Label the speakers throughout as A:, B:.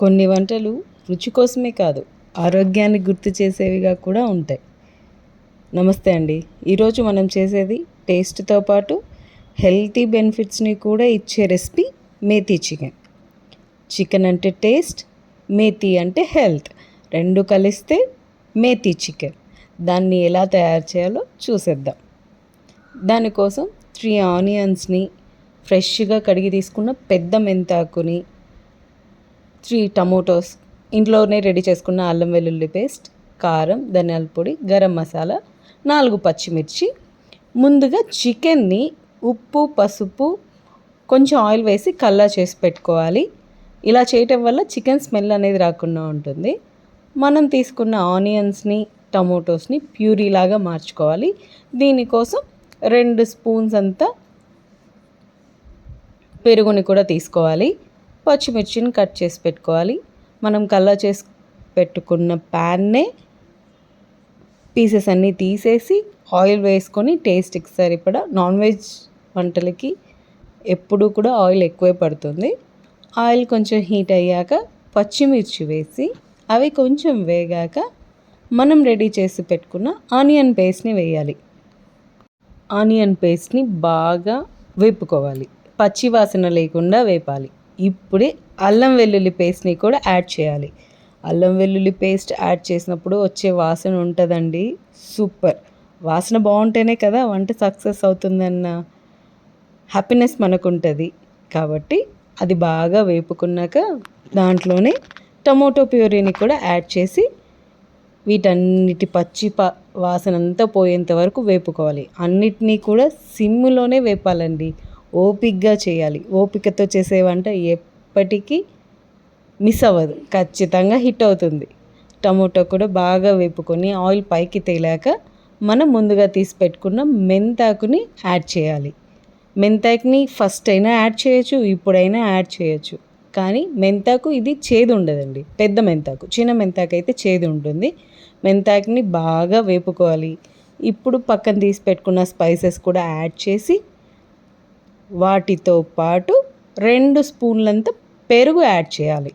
A: కొన్ని వంటలు రుచి కోసమే కాదు ఆరోగ్యాన్ని గుర్తు చేసేవిగా కూడా ఉంటాయి. నమస్తే అండి. ఈరోజు మనం చేసేది టేస్ట్తో పాటు హెల్తీ బెనిఫిట్స్ని కూడా ఇచ్చే రెసిపీ మేతి చికెన్ చికెన్ అంటే టేస్ట్ మేతి అంటే హెల్త్ రెండు కలిస్తే మేతి చికెన్ దాన్ని ఎలా తయారు చేయాలో చూసేద్దాం. దానికోసం త్రీ ఆనియన్స్ని ఫ్రెష్గా కడిగి తీసుకున్న పెద్ద మెంతాకుని త్రీ టమోటోస్ ఇంట్లోనే రెడీ చేసుకున్న అల్లం వెల్లుల్లి పేస్ట్ కారం ధనియాల పొడి గరం మసాలా నాలుగు పచ్చిమిర్చి. ముందుగా చికెన్ని ఉప్పు పసుపు కొంచెం ఆయిల్ వేసి కల్లా చేసి పెట్టుకోవాలి. ఇలా చేయటం వల్ల చికెన్ స్మెల్ అనేది రాకుండా ఉంటుంది. మనం తీసుకున్న ఆనియన్స్ని టమోటోస్ని ప్యూరీలాగా మార్చుకోవాలి. దీనికోసం రెండు స్పూన్స్ అంతా పెరుగుని కూడా తీసుకోవాలి. పచ్చిమిర్చిని కట్ చేసి పెట్టుకోవాలి. మనం కల్లా చేసి పెట్టుకున్న ప్యాన్నే పీసెస్ అన్నీ తీసేసి ఆయిల్ వేసుకొని టేస్ట్కి సరిపడా నాన్ వెజ్ వంటలకి ఎప్పుడూ కూడా ఆయిల్ ఎక్కువే పడుతుంది. ఆయిల్ కొంచెం హీట్ అయ్యాక పచ్చిమిర్చి వేసి అవి కొంచెం వేగాక మనం రెడీ చేసి పెట్టుకున్న ఆనియన్ పేస్ట్ని వేయాలి. ఆనియన్ పేస్ట్ని బాగా వేపుకోవాలి. పచ్చి వాసన లేకుండా వేపాలి. ఇప్పుడే అల్లం వెల్లుల్లి పేస్ట్ని కూడా యాడ్ చేయాలి. అల్లం వెల్లుల్లి పేస్ట్ యాడ్ చేసినప్పుడు వచ్చే వాసన ఉంటుందండి. సూపర్. వాసన బాగుంటేనే కదా వంట సక్సెస్ అవుతుందన్న హ్యాపీనెస్ మనకు ఉంటుంది కాబట్టి అది బాగా వేపుకున్నాక దాంట్లోనే టమోటో ప్యూరీని కూడా యాడ్ చేసి వీటన్నిటి పచ్చి ప వాసన అంతా పోయేంత వరకు వేపుకోవాలి. అన్నిటినీ కూడా సిమ్లోనే వేపాలండి. ఓపిక్గా చేయాలి. ఓపికతో చేసే వంట ఎప్పటికీ మిస్ అవ్వదు. ఖచ్చితంగా హిట్ అవుతుంది. టమోటో కూడా బాగా వేపుకొని ఆయిల్ పైకి తేలాక మనం ముందుగా తీసి పెట్టుకున్న మెంతాకుని యాడ్ చేయాలి. మెంతాకుని ఫస్ట్ అయినా యాడ్ చేయొచ్చు ఇప్పుడైనా యాడ్ చేయొచ్చు. కానీ మెంతాకు ఇది చేదు ఉండదండి. పెద్ద మెంతాకు చిన్న మెంతాకు అయితే చేదు ఉంటుంది. మెంతాకుని బాగా వేపుకోవాలి. ఇప్పుడు పక్కన తీసి పెట్టుకున్న స్పైసెస్ కూడా యాడ్ చేసి వాటితో పాటు రెండు స్పూన్లంత పెరుగు యాడ్ చేయాలి.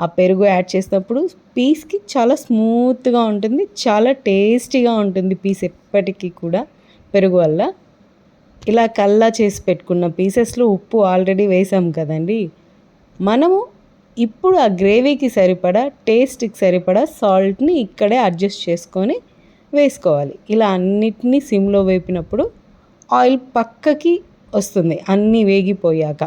A: ఆ పెరుగు యాడ్ చేసినప్పుడు పీస్కి చాలా స్మూత్గా ఉంటుంది చాలా టేస్టీగా ఉంటుంది పీస్ ఎప్పటికీ కూడా పెరుగు వల్ల. ఇలా కల్లా చేసి పెట్టుకున్న పీసెస్లో ఉప్పు ఆల్రెడీ వేసాం కదండి. మనము ఇప్పుడు ఆ గ్రేవీకి సరిపడా టేస్ట్కి సరిపడా సాల్ట్ని ఇక్కడే అడ్జస్ట్ చేసుకొని వేసుకోవాలి. ఇలా అన్నిటినీ సిమ్లో వేపినప్పుడు ఆయిల్ పక్కకి వస్తుంది. అన్నీ వేగిపోయాక.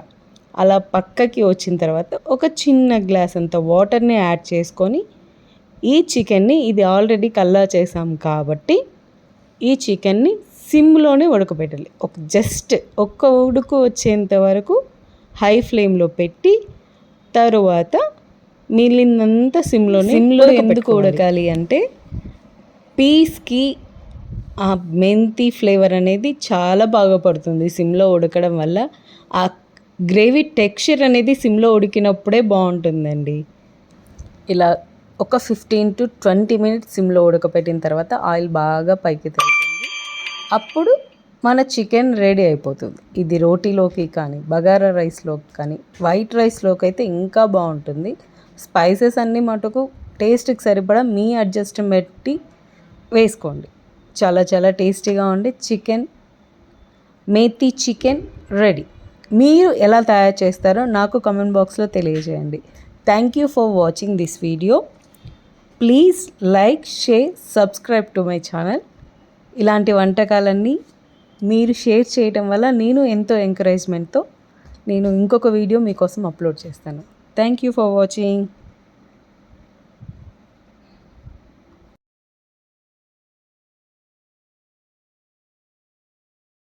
A: అలా పక్కకి వచ్చిన తర్వాత ఒక చిన్న గ్లాస్ అంత వాటర్ని యాడ్ చేసుకొని ఈ చికెన్ని ఇది ఆల్రెడీ కల్లా చేసాం కాబట్టి ఈ చికెన్ని సిమ్లోనే ఉడకబెట్టాలి. ఒక జస్ట్ ఒక్క ఉడుకు వచ్చేంత వరకు హై ఫ్లేమ్లో పెట్టి తరువాత మిగిలినంత సిమ్లోనే సిమ్లో ఎందుకు ఉడకాలి అంటే పీస్కి ఆ మెంతి ఫ్లేవర్ అనేది చాలా బాగా పడుతుంది సిమ్లో ఉడకడం వల్ల. ఆ గ్రేవీ టెక్స్చర్ అనేది సిమ్లో ఉడికినప్పుడే బాగుంటుందండి. ఇలా ఒక ఫిఫ్టీన్ టు ట్వంటీ మినిట్స్ సిమ్లో ఉడకపెట్టిన తర్వాత ఆయిల్ బాగా పైకి తగ్గుతుంది. అప్పుడు మన చికెన్ రెడీ అయిపోతుంది. ఇది రోటీలోకి కానీ బగారా రైస్లోకి కానీ వైట్ రైస్లోకి అయితే ఇంకా బాగుంటుంది. స్పైసెస్ అన్నీ మటుకు టేస్ట్కి సరిపడా మీ అడ్జస్ట్ పెట్టి వేసుకోండి. చాలా చాలా టేస్టీగా ఉండి చికెన్ మేతి చికెన్ రెడీ. మీరు ఎలా తయారు చేస్తారో నాకు కమెంట్ బాక్స్లో తెలియజేయండి. Thank you for watching this video please like share subscribe to my channel ఇలాంటి వంటకాలన్నీ మీరు షేర్ చేయటం వల్ల నేను ఎంతో ఎంకరేజ్మెంట్తో నేను ఇంకొక వీడియో మీకోసం అప్లోడ్ చేస్తాను. Thank you for watching